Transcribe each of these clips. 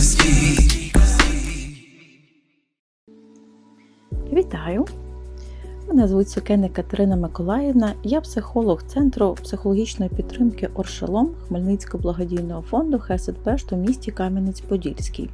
стійкості. Вітаю! Мене звуть Сукеник Катерина Миколаївна. Я психолог Центру психологічної підтримки Оршелом Хмельницького благодійного фонду Хесед Бешт у місті Кам'янець-Подільський.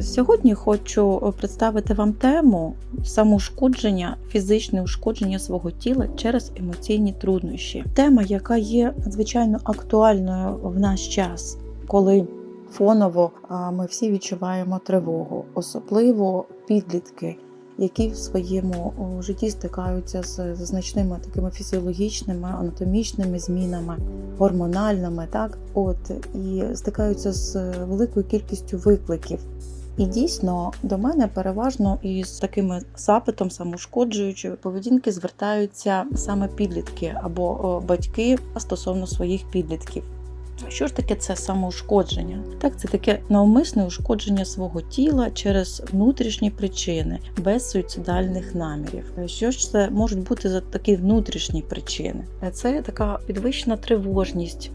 Сьогодні хочу представити вам тему самоушкодження, фізичне ушкодження свого тіла через емоційні труднощі. Тема, яка є надзвичайно актуальною в наш час, коли фоново ми всі відчуваємо тривогу, особливо підлітки які в своєму житті стикаються з значними такими фізіологічними, анатомічними змінами, гормональними, так от і стикаються з великою кількістю викликів. І дійсно до мене переважно із такими запитом самошкоджуючої поведінки звертаються саме підлітки або батьки стосовно своїх підлітків. Що ж таке це самоушкодження? Так, це таке навмисне ушкодження свого тіла через внутрішні причини, без суїцидальних намірів. Що ж це можуть бути за такі внутрішні причини? Це така підвищена тривожність.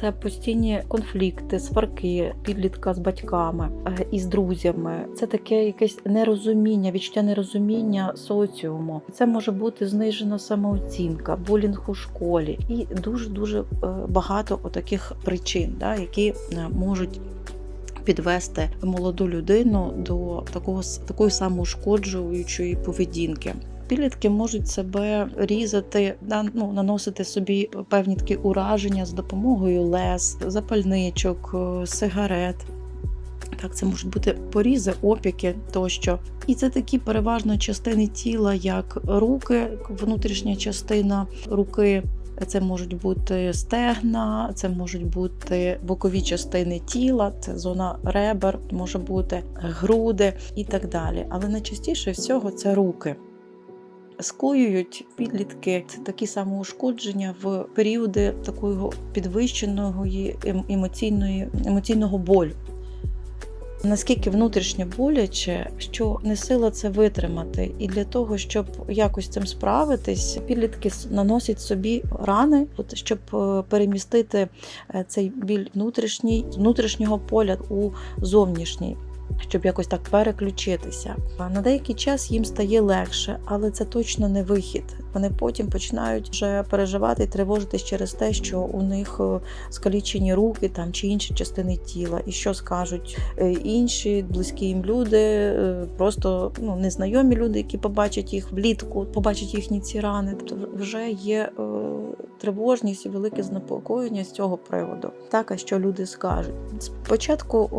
Це постійні конфлікти, сварки, підлітка з батьками е, і з друзями. Це таке якесь нерозуміння, відчуття нерозуміння соціуму. Це може бути знижена самооцінка, булінг у школі і дуже дуже багато таких причин, да, які е, можуть. Підвести молоду людину до такого такої самоушкоджуючої поведінки. Підлітки можуть себе різати, ну, наносити собі певні такі ураження з допомогою лез, запальничок, сигарет. Так, це можуть бути порізи, опіки тощо. І це такі переважно частини тіла, як руки, внутрішня частина руки. Це можуть бути стегна, це можуть бути бокові частини тіла, це зона ребер, може бути груди і так далі. Але найчастіше всього це руки скоюють підлітки. Такі самоушкодження в періоди такого підвищеного емоційної, емоційного болю. Наскільки внутрішньо боляче, що не сила це витримати, і для того, щоб якось цим справитись, підлітки наносять собі рани, от щоб перемістити цей біль внутрішній внутрішнього поля у зовнішній щоб якось так переключитися. На деякий час їм стає легше, але це точно не вихід. Вони потім починають вже переживати і тривожитись через те, що у них е, скалічені руки там чи інші частини тіла, і що скажуть е, інші близькі їм люди, е, просто ну незнайомі люди, які побачать їх влітку, побачать їхні ці рани. Тобто вже є тривожність і велике занепокоєння з цього приводу. Так, а що люди скажуть? Спочатку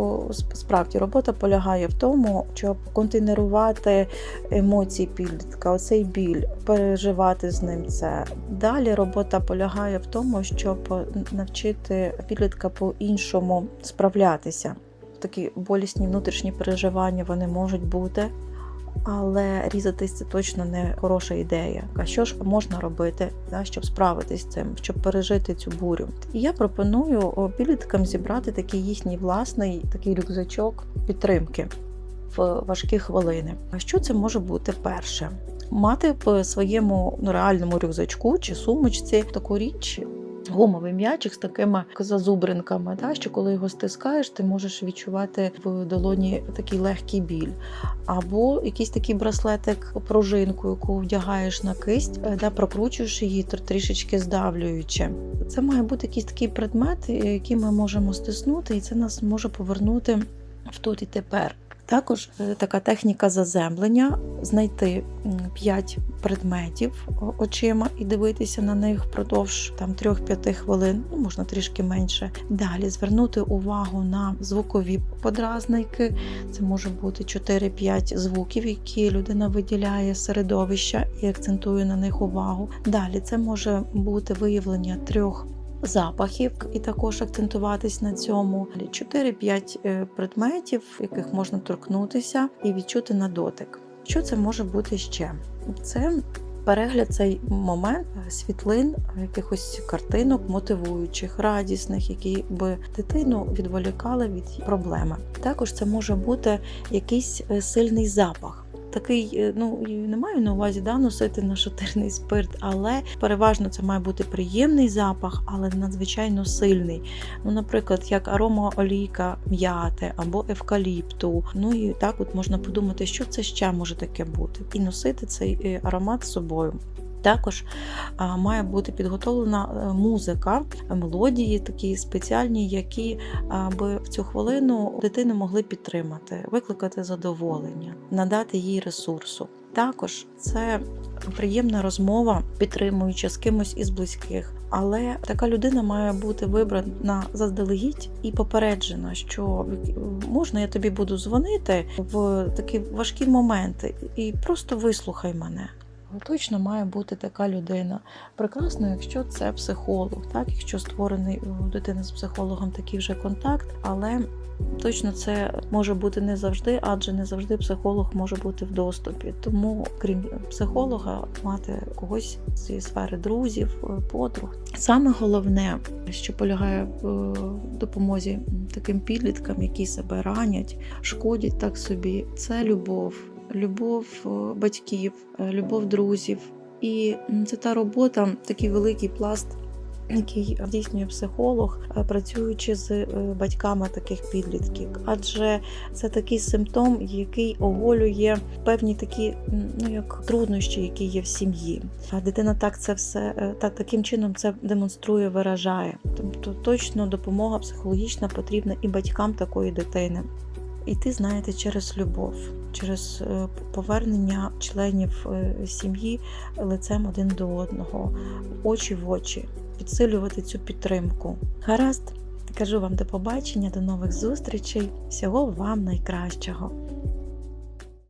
справді робота полягає в тому, щоб контейнерувати емоції підлітка, оцей біль, переживати з ним це. Далі робота полягає в тому, щоб навчити підлітка по-іншому справлятися. Такі болісні внутрішні переживання вони можуть бути але різатись це точно не хороша ідея. А що ж можна робити, щоб справитись з цим, щоб пережити цю бурю? І я пропоную підліткам зібрати такий їхній власний такий рюкзачок підтримки в важкі хвилини. А що це може бути перше? Мати в своєму ну, реальному рюкзачку чи сумочці таку річ, гумовий м'ячик з такими зазубринками, та, що коли його стискаєш, ти можеш відчувати в долоні такий легкий біль. Або якийсь такий браслетик, пружинку, яку вдягаєш на кисть, е, де прокручуєш її трішечки здавлюючи. Це має бути якийсь такий предмет, який ми можемо стиснути, і це нас може повернути в тут і тепер. Також е, така техніка заземлення знайти 5 предметів очима і дивитися на них впродовж там 3-5 хвилин, ну можна трішки менше. Далі звернути увагу на звукові подразники. Це може бути 4-5 звуків, які людина виділяє середовища і акцентує на них увагу. Далі це може бути виявлення трьох запахів і також акцентуватись на цьому. 4-5 е, предметів, яких можна торкнутися і відчути на дотик. Що це може бути ще? Це перегляд цей момент світлин, якихось картинок, мотивуючих, радісних, які би дитину відволікали від проблеми. Також це може бути якийсь е, сильний запах. Такий, е, ну не маю на увазі да, носити нашатирний спирт, але переважно це має бути приємний запах, але надзвичайно сильний. Ну, наприклад, як аромаолійка м'яти або евкаліпту. Ну і так от можна подумати, що це ще може таке бути, і носити цей е, аромат з собою. Також має бути підготовлена е, музика, мелодії такі спеціальні, які аби в цю хвилину дитину могли підтримати, викликати задоволення, надати їй ресурсу. Також це приємна розмова, підтримуюча з кимось із близьких. Але така людина має бути вибрана заздалегідь і попереджена, що можна я тобі буду дзвонити в такі важкі моменти, і просто вислухай мене. Точно має бути така людина. Прекрасно, якщо це психолог, так якщо створений у дитини з психологом такий вже контакт, але точно це може бути не завжди, адже не завжди психолог може бути в доступі. Тому, крім психолога, мати когось з цієї сфери друзів, подруг. Саме головне, що полягає в допомозі таким підліткам, які себе ранять, шкодять так собі, це любов любов е, батьків, е, любов друзів. І це та робота, такий великий пласт, який здійснює психолог, е, працюючи з батьками таких підлітків. Адже це такий симптом, який оголює певні такі ну як труднощі, які є в сім'ї. А дитина так це все та таким чином це демонструє, виражає. Тобто точно допомога психологічна потрібна і батькам такої дитини. Іти, знаєте, через любов, через е, повернення членів е, сім'ї лицем один до одного, очі в очі, підсилювати цю підтримку. Гаразд, кажу вам до побачення, до нових зустрічей. Всього вам найкращого.